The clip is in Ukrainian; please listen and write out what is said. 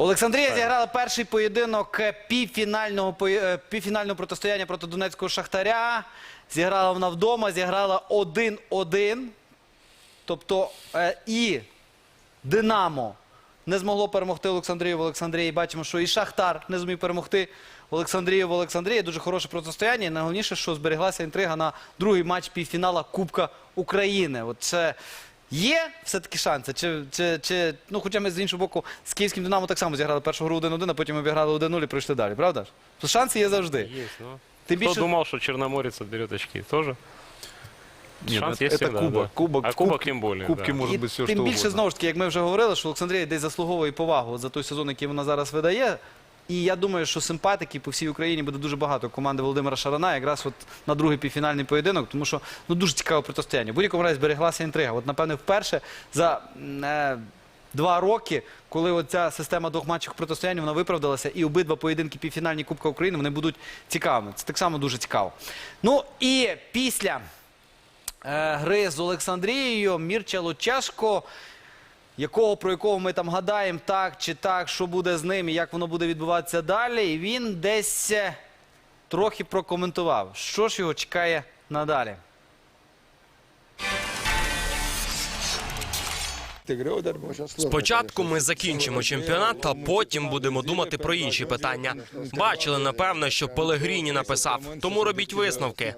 Олександрія зіграла перший поєдинок е, півфінального, е, півфінального протистояння проти Донецького Шахтаря. Зіграла вона вдома, зіграла 1-1. Тобто е, і Динамо не змогло перемогти Олександрію в Олександрії. Бачимо, що і Шахтар не зміг перемогти Олександрію в Олександрії. Дуже хороше протистояння. І найголовніше, що збереглася інтрига на другий матч півфінала Кубка України. От це є все-таки шанси? Чи, чи, чи, ну, хоча ми з іншого боку з київським Динамо так само зіграли першу гру 1-1, а потім обіграли 1-0 і пройшли далі, правда ж? То шанси є завжди. Есть, но... Ты Кто більше- думал, что Черноморец отберет очки? Тоже? Нет, Шанс это, есть это всегда, кубок. да. Кубок, А кубок кубки- тем более, Кубки да. может І быть все, тим что більше, угодно. знову ж таки, як ми вже говорили, що Олександрія десь заслуговує повагу за той сезон, який вона зараз видає. І я думаю, що симпатиків по всій Україні буде дуже багато команди Володимира Шарана, якраз от на другий півфінальний поєдинок, тому що ну дуже цікаве протистояння. В будь-якому разі збереглася інтрига. От, напевне, вперше за е, два роки, коли оця система двох матчів протистояння вона виправдалася, і обидва поєдинки півфінальні Кубка України вони будуть цікавими. Це так само дуже цікаво. Ну і після е, гри з Олександрією Мірча Лучашко, якого про якого ми там гадаємо, так чи так, що буде з ним і як воно буде відбуватися далі. І він десь е, трохи прокоментував, що ж його чекає надалі. Спочатку ми закінчимо чемпіонат, а потім будемо думати про інші питання. Бачили, напевно, що Пелегріні написав, тому робіть висновки.